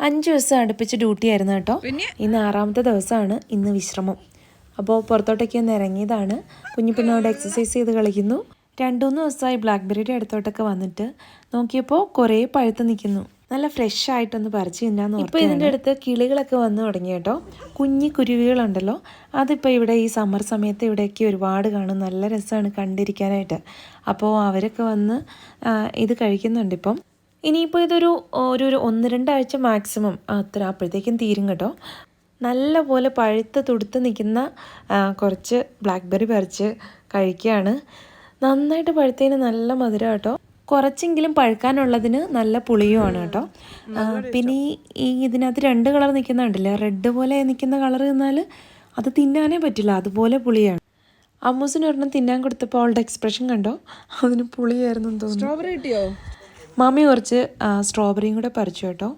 അഞ്ച് ദിവസം അടുപ്പിച്ച് ഡ്യൂട്ടി ആയിരുന്നു കേട്ടോ. ഇന്ന് ആറാമത്തെ ദിവസമാണ് ഇന്ന് വിശ്രമം. അപ്പോൾ പുറത്തോട്ടൊക്കെ ഒന്ന് ഇറങ്ങിയതാണ്. കുഞ്ഞിപ്പിന്നോട് എക്സസൈസ് ചെയ്ത് കളിക്കുന്നു. രണ്ടു മൂന്ന് ദിവസമായി ബ്ലാക്ക്ബെറിയുടെ അടുത്തോട്ടൊക്കെ വന്നിട്ട് നോക്കിയപ്പോൾ കുറേ പഴുത്ത് നിൽക്കുന്നു. നല്ല ഫ്രഷ് ആയിട്ടൊന്ന് പറിച്ച് തിന്നാന്ന് ഇപ്പോൾ ഇതിന്റെ അടുത്ത് കിളികളൊക്കെ വന്നു തുടങ്ങി കേട്ടോ. കുഞ്ഞി കുരുവികളുണ്ടല്ലോ. അതിപ്പോൾ ഇവിടെ ഈ സമ്മർ സമയത്ത് ഇവിടെയൊക്കെ ഒരുപാട് കാണും. നല്ല രസമാണ് കണ്ടിരിക്കാനായിട്ട്. അപ്പോൾ അവരൊക്കെ വന്ന് ഇത് കഴിക്കുന്നുണ്ട് ഇപ്പം. ഇനിയിപ്പോൾ ഇതൊരു ഒരു ഒരു ഒന്ന് രണ്ടാഴ്ച മാക്സിമം അത്ര അപ്പോഴത്തേക്കും തീരും കേട്ടോ. നല്ല പോലെ പഴുത്ത് തുടുത്ത് നിൽക്കുന്ന കുറച്ച് ബ്ലാക്ക്ബെറി പറിച്ച് കഴിക്കുകയാണ്. നന്നായിട്ട് പഴുത്തതിന് നല്ല മധുരം കേട്ടോ. കുറച്ചെങ്കിലും പഴുക്കാനുള്ളതിന് നല്ല പുളിയുമാണ് കേട്ടോ. പിന്നെ ഈ ഇതിനകത്ത് രണ്ട് കളർ നിൽക്കുന്നുണ്ടല്ലേ റെഡ് പോലെ നിൽക്കുന്ന കളർ എന്നാൽ അത് തിന്നാനേ പറ്റില്ല. അതുപോലെ പുളിയാണ്. അമ്മൂസിന് ഒരെണ്ണം തിന്നാൻ കൊടുത്തപ്പോൾ അവളുടെ എക്സ്പ്രഷൻ കണ്ടോ? അതിന് പുളിയായിരുന്നു തോന്നുന്നു. സ്ട്രോബെറി കിട്ടിയോ? മാമി കുറച്ച് സ്ട്രോബെറിയും കൂടെ പറിച്ചു കേട്ടോ.